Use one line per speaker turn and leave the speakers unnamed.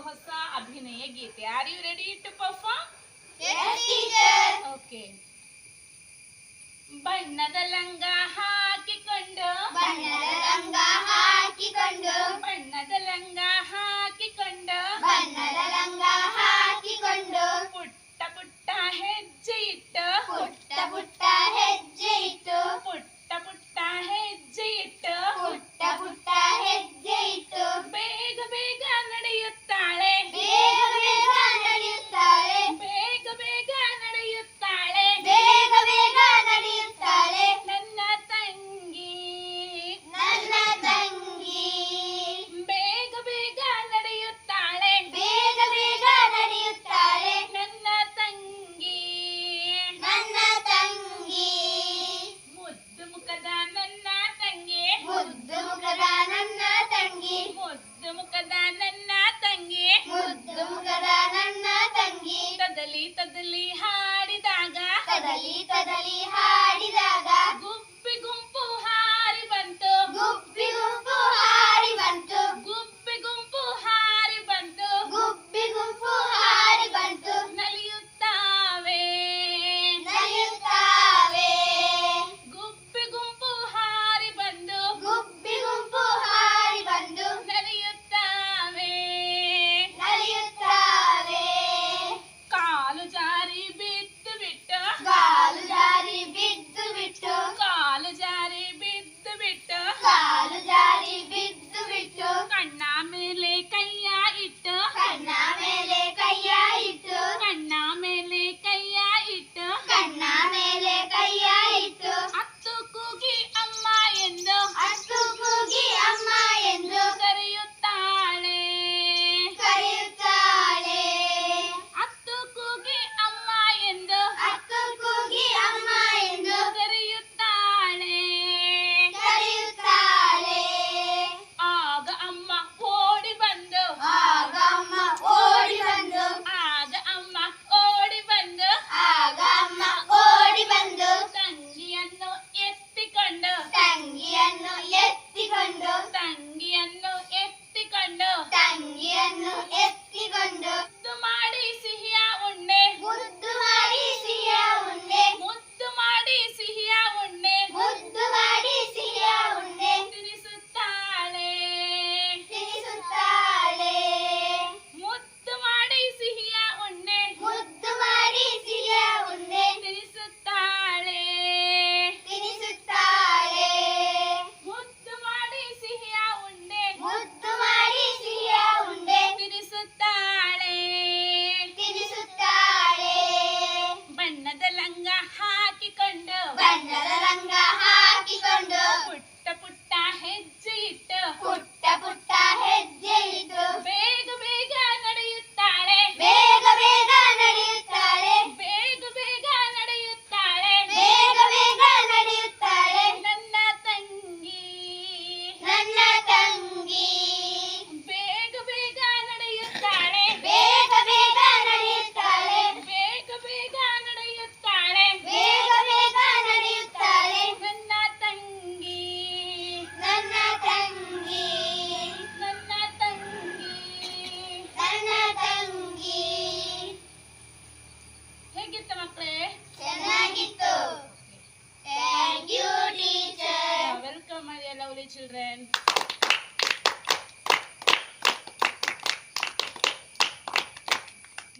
ಹೊಸ ಅಭಿನಯ ಗೀತೆ are you ready to perform okay ಬಣ್ಣದ ಲಂಗ ಹಾಕಿಕೊಂಡು ಬಣ್ಣದ ರಂಗ ಮುದ್ದು ಮುಖದ ನನ್ನ ತಂಗಿ.
ಮುದ್ದು ಮುಖದ ನನ್ನ ತಂಗಿ.
ತದಲಿ ತದಲಿ ಹಾಡಿದಾಗ.
ತದಲಿ ತದಲಿ ಹಾಡಿದಾಗ.
children.